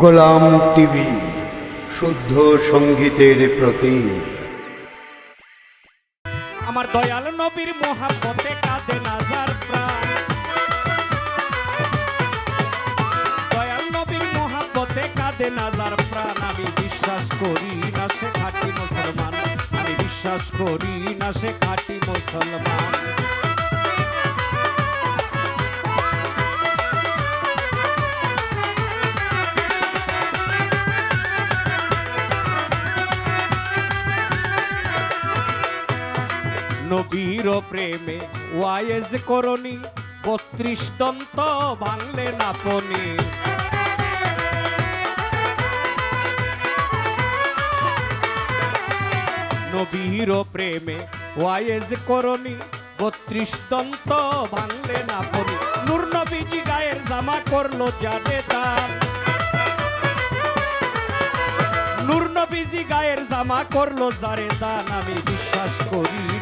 গোলাম TV, শুদ্ধ সঙ্গীতের প্রতীক। আমার দয়াল নবীর মোহাব্বতে কাঁদে নাজার দয়াল নবীর মোহাব্বতে কাঁদে নাজার প্রাণ। আমি বিশ্বাস করি না সে খাঁটি মুসলমান। আমি বিশ্বাস করি না সে খাঁটি মুসলমান। নবীর প্রেমে ওয়াইজ করণী, বত্রিশ দন্ত ভাঙলে নাপনি নবীর প্রেমে ওয়াইজ করণী, বত্রিশ দন্ত ভাঙলে নাপনি নূর নবীজি গায়ের জামা করল জানে দান নূর নবীজি গায়ের জামা করল যারে দান আমি বিশ্বাস করি।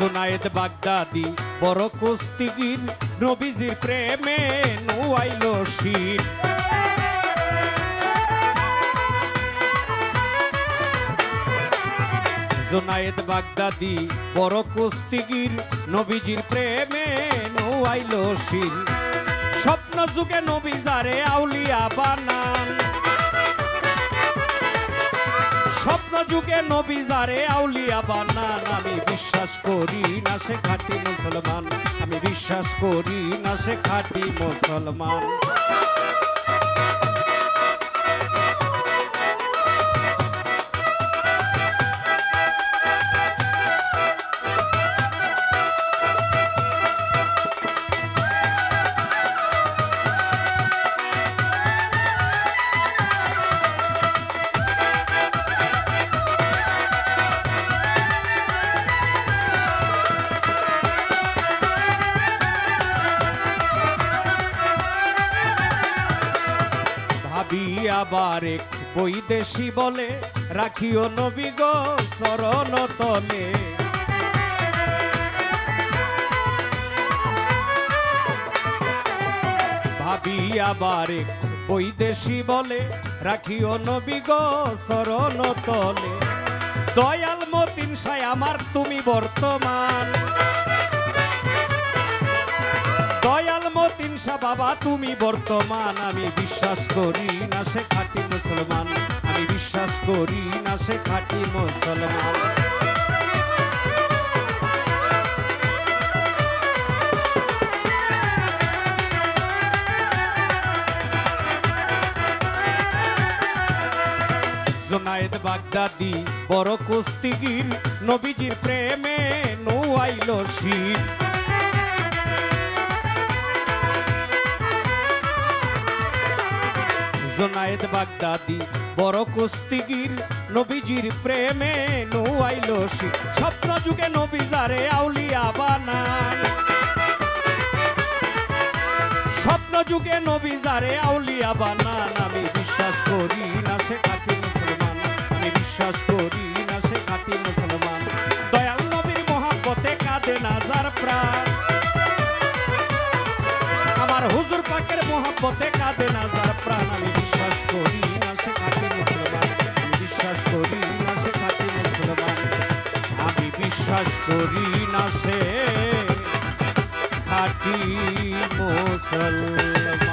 জুনায়েদ বাগদাদি, বড় কুস্তিগির, নবীজির প্রেমে নুয়াইল শীত জোনায়েদ বাগদাদি, বড় কুস্তিগির, নবীজির প্রেমে নুয়াইল শীল স্বপ্ন যুগে নবী যারে আউলিয়া বানান। যুগে নবী যারে আউলিয়া বানান আমি বিশ্বাস করি না সে খাঁটি মুসলমান। আমি বিশ্বাস করি না সে খাঁটি মুসলমান। এক বৈদেশি বলে, রাখিও নবী গো চরণ তলে। ভাবি আবার এক বৈদেশি বলে, রাখিও নবী গো চরণ তলে। দয়াল মতিন সাই আমার তুমি বর্তমান। মতিন শাহ বাবা, তুমি বর্তমান। আমি বিশ্বাস করি না সে খাঁটি মুসলমান। আমি বিশ্বাস করি না সে খাঁটি মুসলমান। জোনায়েদ বাগদাদি, বড় কুস্তিগির, নবীজির প্রেমে নুয়াইল শীত জোনায়েদ বাগদাদি, বড় কুস্তিগির, নবীজির প্রেমে শীত স্বপ্ন যুগে নবী যারে আউলিয়া বানান স্বপ্ন যুগে নবী যারে আউলিয়া বানান। আমি বিশ্বাস করি না সে খাঁটি মুসলমান। আমি বিশ্বাস করি না সে খাঁটি মুসলমান। দয়াল নবীর মহাব্বতে কাঁদে নাজার প্রাণ। পাকের মহাব্বতে কাঁদে না যার প্রাণ। আমি বিশ্বাস করি না সে খাঁটি মুসলমান। আমি বিশ্বাস করি না সে খাঁটি মুসলমান। আমি বিশ্বাস করি না সে খাঁটি মুসলমান।